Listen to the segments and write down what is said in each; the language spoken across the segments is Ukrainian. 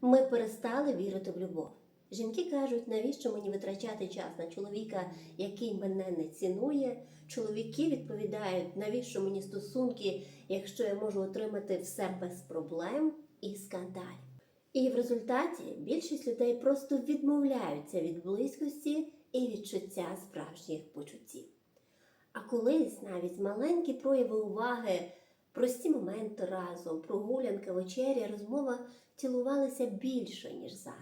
Ми перестали вірити в любов. Жінки кажуть, навіщо мені витрачати час на чоловіка, який мене не цінує. Чоловіки відповідають, навіщо мені стосунки, якщо я можу отримати все без проблем і скандалів. І в результаті більшість людей просто відмовляються від близькості і відчуття справжніх почуттів. А колись навіть маленькі прояви уваги, прості моменти разом, прогулянка, вечеря, розмова цілувалися більше, ніж зараз.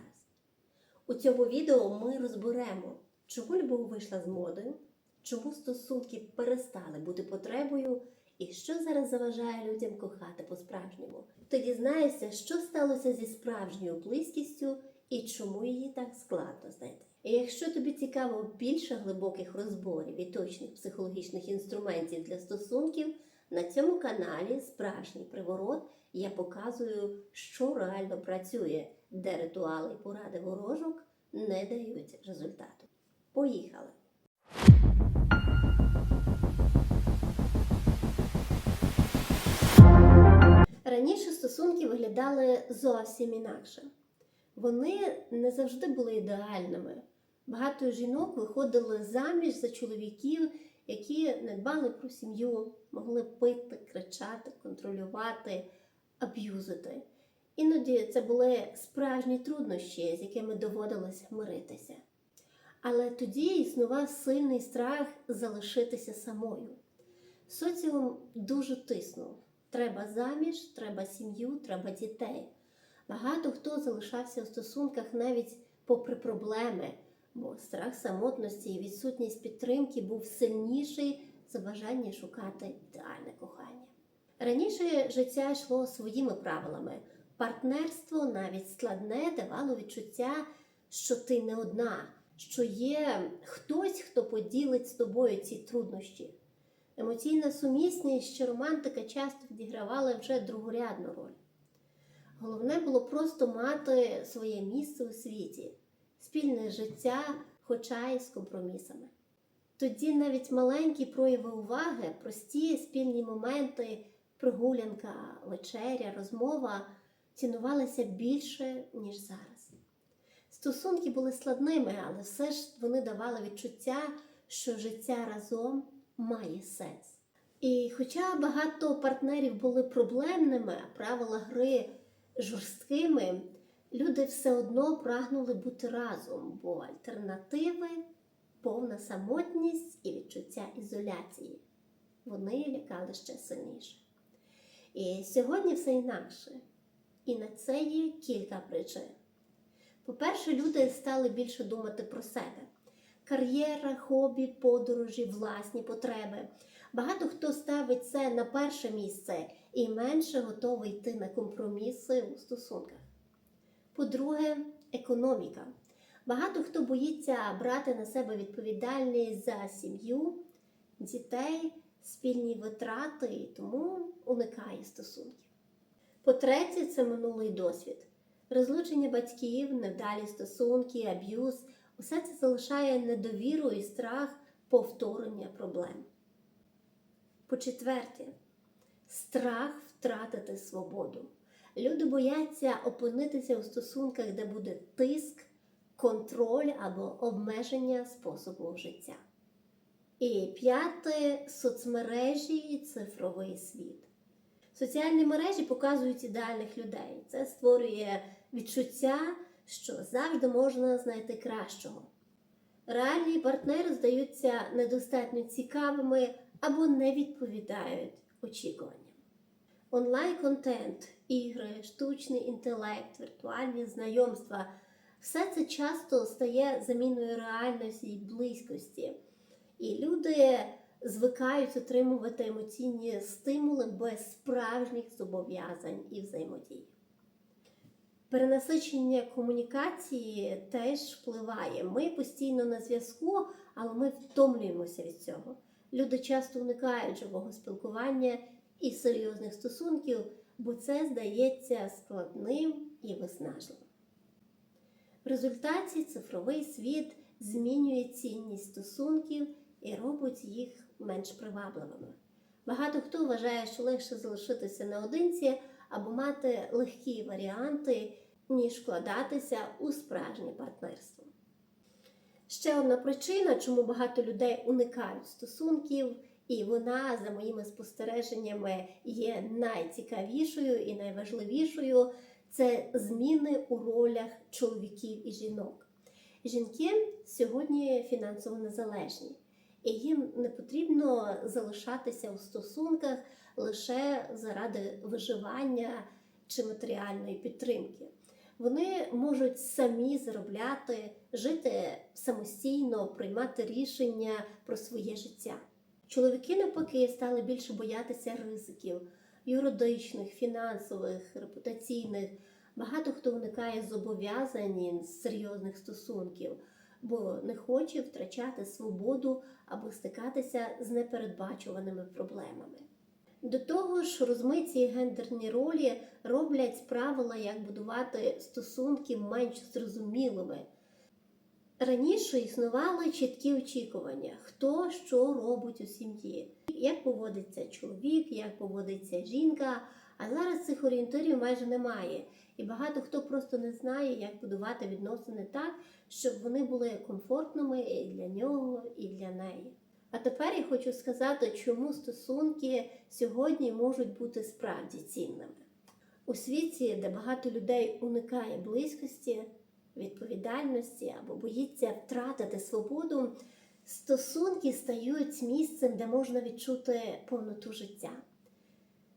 У цьому відео ми розберемо, чому любов вийшла з моди, чому стосунки перестали бути потребою і що зараз заважає людям кохати по-справжньому. Ти дізнаєшся, що сталося зі справжньою близькістю і чому її так складно знайти. І якщо тобі цікаво більше глибоких розборів і точних психологічних інструментів для стосунків, на цьому каналі Справжній приворот я показую, що реально працює, де ритуали і поради ворожок не дають результату. Поїхали! Раніше стосунки виглядали зовсім інакше. Вони не завжди були ідеальними. Багато жінок виходили заміж за чоловіків, які не дбали про сім'ю, могли пити, кричати, контролювати, аб'юзити. Іноді це були справжні труднощі, з якими доводилось миритися. Але тоді існував сильний страх залишитися самою. Соціум дуже тиснув. Треба заміж, треба сім'ю, треба дітей. Багато хто залишався у стосунках навіть попри проблеми, бо страх самотності і відсутність підтримки був сильніший за бажання шукати ідеальне кохання. Раніше життя йшло своїми правилами. Партнерство, навіть складне, давало відчуття, що ти не одна, що є хтось, хто поділить з тобою ці труднощі. Емоційна сумісність чи романтика часто відігравали вже другорядну роль. Головне було просто мати своє місце у світі, спільне життя, хоча й з компромісами. Тоді навіть маленькі прояви уваги, прості спільні моменти, прогулянка, вечеря, розмова цінувалися більше, ніж зараз. Стосунки були складними, але все ж вони давали відчуття, що життя разом має сенс. І хоча багато партнерів були проблемними, а правила гри жорсткими, люди все одно прагнули бути разом, бо альтернативи повна самотність і відчуття ізоляції. Вони лякали ще сильніше. І сьогодні все інакше. І на це є кілька причин. По-перше, люди стали більше думати про себе. Кар'єра, хобі, подорожі, власні потреби. Багато хто ставить це на перше місце і менше готовий йти на компроміси у стосунках. По-друге, економіка. Багато хто боїться брати на себе відповідальність за сім'ю, дітей, спільні витрати і тому уникає стосунків. По-третє, це минулий досвід. Розлучення батьків, невдалі стосунки, аб'юз усе це залишає недовіру і страх повторення проблем. По-четверте, страх втратити свободу. Люди бояться опинитися у стосунках, де буде тиск, контроль або обмеження способу життя. І п'яте соцмережі і цифровий світ. Соціальні мережі показують ідеальних людей. Це створює відчуття, що завжди можна знайти кращого. Реальні партнери здаються недостатньо цікавими або не відповідають очікуванням. Онлайн-контент, ігри, штучний інтелект, віртуальні знайомства все це часто стає заміною реальності і близькості. І люди звикають отримувати емоційні стимули без справжніх зобов'язань і взаємодій. Перенасичення комунікації теж впливає. Ми постійно на зв'язку, але ми втомлюємося від цього. Люди часто уникають живого спілкування і серйозних стосунків, бо це здається складним і виснажливим. В результаті цифровий світ змінює цінність стосунків і робить їх менш привабливими. Багато хто вважає, що легше залишитися наодинці або мати легкі варіанти, ніж вкладатися у справжнє партнерство. Ще одна причина, чому багато людей уникають стосунків, і вона, за моїми спостереженнями, є найцікавішою і найважливішою це зміни у ролях чоловіків і жінок. Жінки сьогодні фінансово незалежні, і їм не потрібно залишатися у стосунках лише заради виживання чи матеріальної підтримки. Вони можуть самі заробляти, жити самостійно, приймати рішення про своє життя. Чоловіки навпаки стали більше боятися ризиків юридичних, фінансових, репутаційних. Багато хто уникає зобов'язань серйозних стосунків, бо не хоче втрачати свободу або стикатися з непередбачуваними проблемами. До того ж, розмиті гендерні ролі роблять правила, як будувати стосунки менш зрозумілими. Раніше існували чіткі очікування, хто що робить у сім'ї, як поводиться чоловік, як поводиться жінка. А зараз цих орієнтирів майже немає. І багато хто просто не знає, як будувати відносини так, щоб вони були комфортними і для нього, і для неї. А тепер я хочу сказати, чому стосунки сьогодні можуть бути справді цінними. У світі, де багато людей уникає близькості, відповідальності або боїться втратити свободу, стосунки стають місцем, де можна відчути повноту життя.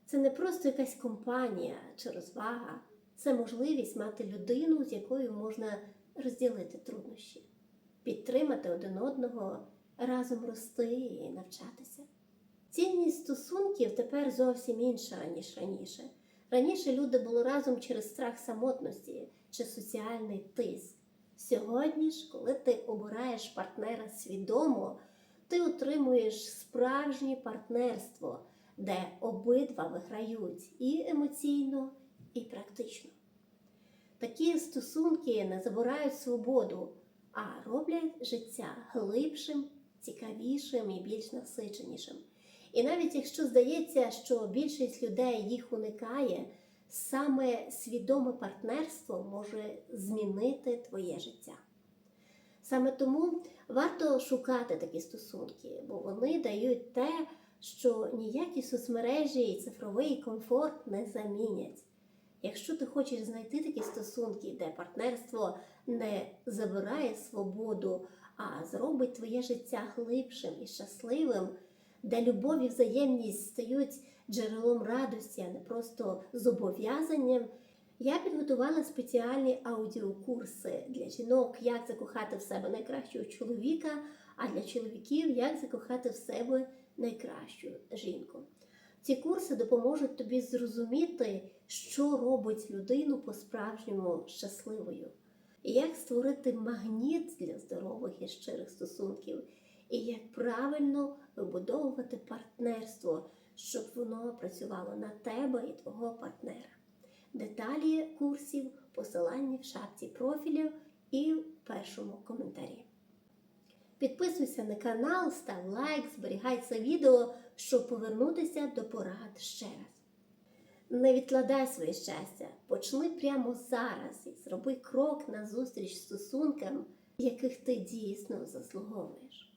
Це не просто якась компанія чи розвага, це можливість мати людину, з якою можна розділити труднощі, підтримати один одного, разом рости і навчатися. Цінність стосунків тепер зовсім інша, ніж раніше. Раніше люди були разом через страх самотності чи соціальний тиск. Сьогодні ж, коли ти обираєш партнера свідомо, ти отримуєш справжнє партнерство, де обидва виграють і емоційно, і практично. Такі стосунки не забирають свободу, а роблять життя глибшим, цікавішим і більш насиченішим. І навіть якщо здається, що більшість людей їх уникає, саме свідоме партнерство може змінити твоє життя. Саме тому варто шукати такі стосунки, бо вони дають те, що ніякі соцмережі і цифровий комфорт не замінять. Якщо ти хочеш знайти такі стосунки, де партнерство не забирає свободу, а зробить твоє життя глибшим і щасливим, де любов і взаємність стають джерелом радості, а не просто зобов'язанням, я підготувала спеціальні аудіокурси для жінок, як закохати в себе найкращого чоловіка, а для чоловіків, як закохати в себе найкращу жінку. Ці курси допоможуть тобі зрозуміти, що робить людину по-справжньому щасливою, і як створити магніт для здорових і щирих стосунків, і як правильно вибудовувати партнерство, щоб воно працювало на тебе і твого партнера. Деталі курсів, посилання в шапці профілів і в першому коментарі. Підписуйся на канал, став лайк, зберігай це відео, щоб повернутися до порад ще раз. Не відкладай своє щастя, почни прямо зараз і зроби крок назустріч стосункам, яких ти дійсно заслуговуєш.